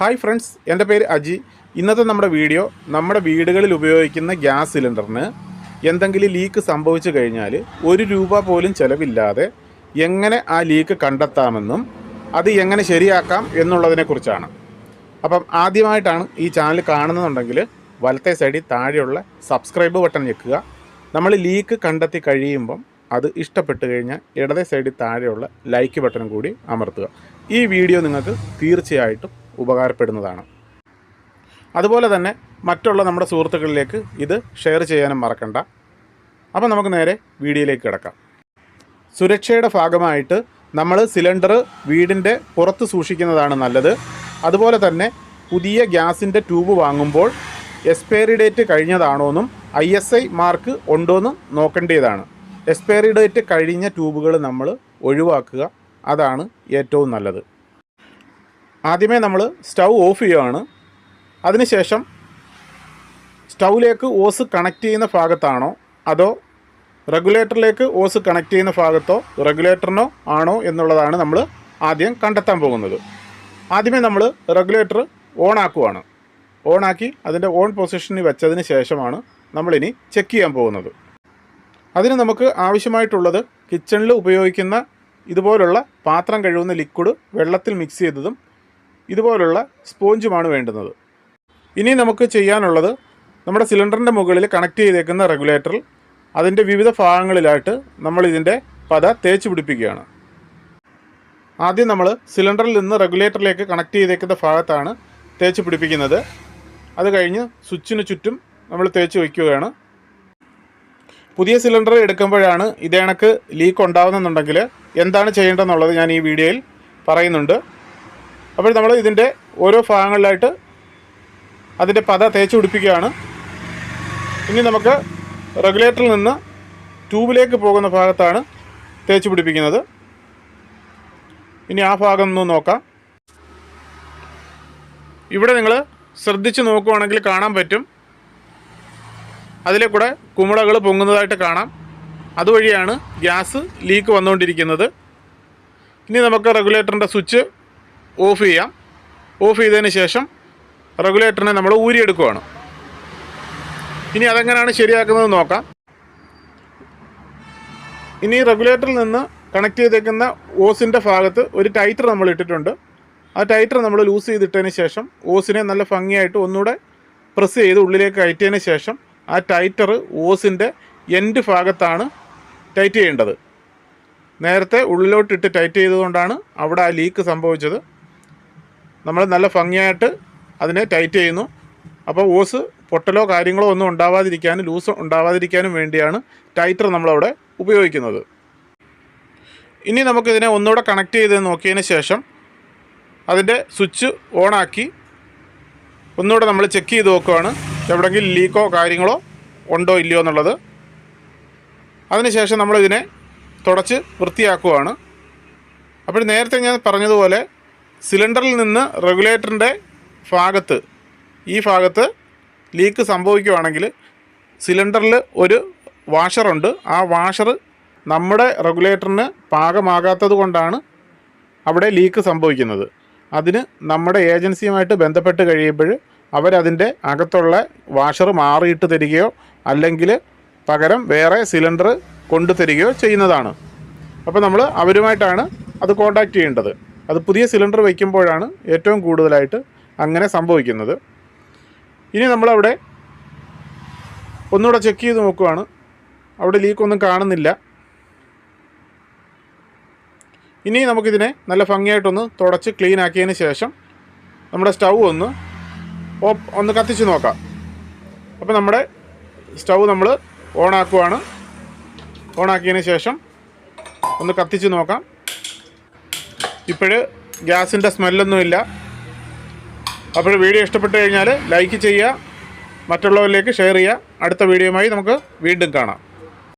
Hi friends എന്റെ പേര് അജി. ഇന്നത്തെ നമ്മുടെ വീഡിയോ നമ്മുടെ വീടുകളിൽ ഉപയോഗിക്കുന്ന ഗ്യാസ് സിലിണ്ടറിന് എന്തെങ്കിലും ലീക്ക് സംഭവിച്ചു കഴിഞ്ഞാൽ ഒരു രൂപ പോലും ചിലവില്ലാതെ എങ്ങനെ ആ ലീക്ക് കണ്ടെത്താമെന്നും അത് എങ്ങനെ ശരിയാക്കാം എന്നുള്ളതിനെക്കുറിച്ചാണ് അപ്പം ആദ്യമായിട്ടാണ് ഈ ചാനൽ കാണുന്നുണ്ടെങ്കിൽ വലത്തെ സൈഡിൽ താഴെയുള്ള സബ്സ്ക്രൈബ് ബട്ടൺ ഞെക്കുക. നമ്മൾ ലീക്ക് കണ്ടെത്തി കഴിയുമ്പം അത് ഇഷ്ടപ്പെട്ട് കഴിഞ്ഞാൽ ഇടതേ സൈഡിൽ താഴെയുള്ള ലൈക്ക് ബട്ടൺ കൂടി അമർത്തുക. ഈ വീഡിയോ നിങ്ങൾക്ക് തീർച്ചയായിട്ടും ഉപകാരപ്പെടുന്നതാണ്. അതുപോലെ തന്നെ മറ്റുള്ള നമ്മുടെ സുഹൃത്തുക്കളിലേക്ക് ഇത് ഷെയർ ചെയ്യാനും മറക്കണ്ട. അപ്പോൾ നമുക്ക് നേരെ വീഡിയോയിലേക്ക് കിടക്കാം. സുരക്ഷയുടെ ഭാഗമായിട്ട് നമ്മൾ സിലിണ്ടർ വീടിന്റെ പുറത്ത് സൂക്ഷിക്കുന്നതാണ് നല്ലത്. അതുപോലെ തന്നെ പുതിയ ഗ്യാസിന്റെ ട്യൂബ് വാങ്ങുമ്പോൾ എക്സ്പയറി ഡേറ്റ് കഴിഞ്ഞതാണോന്നും ഐ എസ് ഐ മാർക്ക് ഉണ്ടോയെന്നും നോക്കേണ്ടതാണ്. എക്സ്പയറി ഡേറ്റ് കഴിഞ്ഞ ട്യൂബുകൾ നമ്മൾ ഒഴിവാക്കുക. അതാണ് ഏറ്റവും നല്ലത്. ആദ്യമേ നമ്മൾ സ്റ്റൗ ഓഫ് ചെയ്യുകയാണ് അതിനുശേഷം സ്റ്റൗവിലേക്ക് ഓസ് കണക്ട് ചെയ്യുന്ന ഭാഗത്താണോ അതോ റെഗുലേറ്ററിലേക്ക് ഓസ് കണക്ട് ചെയ്യുന്ന ഭാഗത്തോ റെഗുലേറ്ററിനോ ആണോ എന്നുള്ളതാണ് നമ്മൾ ആദ്യം കണ്ടെത്താൻ പോകുന്നത്. ആദ്യമേ നമ്മൾ റെഗുലേറ്റർ ഓൺ ആക്കുവാണ് ആക്കി അതിന്റെ ഓൺ പൊസിഷനിൽ വെച്ചതിന് ശേഷമാണ് നമ്മളിനി ചെക്ക് ചെയ്യാൻ പോകുന്നത്. അതിന് നമുക്ക് ആവശ്യമായിട്ടുള്ളത് കിച്ചണിൽ ഉപയോഗിക്കുന്ന ഇതുപോലുള്ള പാത്രം കഴുകുന്ന ലിക്വിഡ് വെള്ളത്തിൽ മിക്സ് ചെയ്തതും ഇതുപോലുള്ള സ്പോഞ്ചുമാണ് വേണ്ടുന്നത്. ഇനി നമുക്ക് ചെയ്യാനുള്ളത് നമ്മുടെ സിലിണ്ടറിന്റെ മുകളിൽ കണക്ട് ചെയ്തേക്കുന്ന റെഗുലേറ്ററിൽ അതിന്റെ വിവിധ ഭാഗങ്ങളിലായിട്ട് നമ്മൾ ഇതിന്റെ പത തേച്ച് പിടിപ്പിക്കുകയാണ്. ആദ്യം നമ്മൾ സിലിണ്ടറിൽ നിന്ന് റെഗുലേറ്ററിലേക്ക് കണക്ട് ചെയ്തേക്കുന്ന ഭാഗത്താണ് തേച്ച് പിടിപ്പിക്കുന്നത്. അത് കഴിഞ്ഞ് സ്വിച്ചിന് ചുറ്റും നമ്മൾ തേച്ച് വയ്ക്കുകയാണ്. പുതിയ സിലിണ്ടർ എടുക്കുമ്പോഴാണ് ഇതേ കണക്ക് ലീക്ക് ഉണ്ടാകുന്നുണ്ടെങ്കിൽ എന്താണ് ചെയ്യേണ്ടതെന്നുള്ളത് ഞാൻ ഈ വീഡിയോയിൽ പറയുന്നുണ്ട്. അപ്പോൾ നമ്മൾ ഇതിന്റെ ഓരോ ഭാഗങ്ങളിലായിട്ട് അതിന്റെ പത തേച്ച് പിടിപ്പിക്കുകയാണ്. ഇനി നമുക്ക് റെഗുലേറ്ററിൽ നിന്ന് ട്യൂബിലേക്ക് പോകുന്ന ഭാഗത്താണ് തേച്ച് പിടിപ്പിക്കുന്നത്. ഇനി ആ ഭാഗം ഒന്ന് നോക്കാം. ഇവിടെ നിങ്ങൾ ശ്രദ്ധിച്ച് നോക്കുവാണെങ്കിൽ കാണാൻ പറ്റും. അതിലെ കൂടെ കുമിളകൾ പൊങ്ങുന്നതായിട്ട് കാണാം. അതുവഴിയാണ് ഗ്യാസ് ലീക്ക് വന്നുകൊണ്ടിരിക്കുന്നത്. ഇനി നമുക്ക് റെഗുലേറ്ററിന്റെ സ്വിച്ച് ഓഫ് ചെയ്യാം. ഓഫ് ചെയ്തതിന് ശേഷം റെഗുലേറ്ററിനെ നമ്മൾ ഊരിയെടുക്കുകയാണ് ഇനി അതെങ്ങനെയാണ് ശരിയാക്കുന്നത് നോക്കാം. ഇനി റെഗുലേറ്ററിൽ നിന്ന് കണക്ട് ചെയ്തേക്കുന്ന ഓസിന്റെ ഭാഗത്ത് ഒരു ടൈറ്റർ നമ്മൾ ഇട്ടിട്ടുണ്ട്. ആ ടൈറ്റർ നമ്മൾ ലൂസ് ചെയ്തിട്ടതിന് ശേഷം ഓസിനെ നല്ല ഭംഗിയായിട്ട് ഒന്നുകൂടെ പ്രസ് ചെയ്ത് ഉള്ളിലേക്ക് കയറ്റിയതിന് ശേഷം ആ ടൈറ്റർ ഓസിന്റെ എൻഡ് ഭാഗത്താണ് ടൈറ്റ് ചെയ്യേണ്ടത്. നേരത്തെ ഉള്ളിലോട്ടിട്ട് ടൈറ്റ് ചെയ്തുകൊണ്ടാണ് അവിടെ ആ ലീക്ക് സംഭവിച്ചത്. നമ്മൾ നല്ല ഭംഗിയായിട്ട് അതിനെ ടൈറ്റ് ചെയ്യുന്നു. അപ്പോൾ ഓസ് പൊട്ടലോ കാര്യങ്ങളോ ഒന്നും ഉണ്ടാവാതിരിക്കാനും ലൂസ് ഉണ്ടാവാതിരിക്കാനും വേണ്ടിയാണ് ടൈറ്റർ നമ്മളവിടെ ഉപയോഗിക്കുന്നത്. ഇനി നമുക്കിതിനെ ഒന്നുകൂടെ കണക്ട് ചെയ്ത് നോക്കിയതിന് ശേഷം അതിന്റെ സ്വിച്ച് ഓണാക്കി ഒന്നുകൂടെ നമ്മൾ ചെക്ക് ചെയ്ത് നോക്കുകയാണ് എവിടെയെങ്കിലും ലീക്കോ കാര്യങ്ങളോ ഉണ്ടോ ഇല്ലയോ എന്നുള്ളത്. അതിനുശേഷം നമ്മളിതിനെ തുടച്ച് വൃത്തിയാക്കുവാണ്. അപ്പോൾ നേരത്തെ ഞാൻ പറഞ്ഞതുപോലെ സിലിണ്ടറിൽ നിന്ന് റെഗുലേറ്ററിന്റെ ഭാഗത്ത് ഈ ഭാഗത്ത് ലീക്ക് സംഭവിക്കുകയാണെങ്കിൽ സിലിണ്ടറിൽ ഒരു വാഷറുണ്ട് ആ വാഷർ നമ്മുടെ റെഗുലേറ്ററിന് പാകമാകാത്തത് കൊണ്ടാണ് അവിടെ ലീക്ക് സംഭവിക്കുന്നത്. അതിന് നമ്മുടെ ഏജൻസിയുമായിട്ട് ബന്ധപ്പെട്ട് കഴിയുമ്പോൾ അവരതിന്റെ അകത്തുള്ള വാഷർ മാറിയിട്ട് തരികയോ അല്ലെങ്കിൽ പകരം വേറെ സിലിണ്ടർ കൊണ്ടുതരികയോ ചെയ്യുന്നതാണ്. അപ്പോൾ നമ്മൾ അവരുമായിട്ടാണ് അത് കോൺടാക്റ്റ് ചെയ്യേണ്ടത്. അത് പുതിയ സിലിണ്ടർ വയ്ക്കുമ്പോഴാണ് ഏറ്റവും കൂടുതലായിട്ട് അങ്ങനെ സംഭവിക്കുന്നത്. ഇനി നമ്മളവിടെ ഒന്നുകൂടെ ചെക്ക് ചെയ്ത് നോക്കുവാണ്. അവിടെ ലീക്കൊന്നും കാണുന്നില്ല. ഇനി നമുക്കിതിനെ നല്ല ഭംഗിയായിട്ടൊന്ന് തുടച്ച് ക്ലീൻ ആക്കിയതിന് ശേഷം നമ്മുടെ സ്റ്റൗ ഒന്ന് ഓപ്പ് ഒന്ന് കത്തിച്ച് നോക്കാം. അപ്പോൾ നമ്മുടെ സ്റ്റൗ നമ്മൾ ഓണാക്കുവാണ്. ഓണാക്കിയതിന് ശേഷം ഒന്ന് കത്തിച്ച് നോക്കാം. ഇപ്പോൾ ഗ്യാസിന്റെ സ്മെല്ലൊന്നുമില്ല. അപ്പോൾ വീഡിയോ ഇഷ്ടപ്പെട്ട് കഴിഞ്ഞാൽ ലൈക്ക് ചെയ്യുക മറ്റുള്ളവരിലേക്ക് ഷെയർ ചെയ്യുക. അടുത്ത വീഡിയോയുമായി നമുക്ക് വീണ്ടും കാണാം.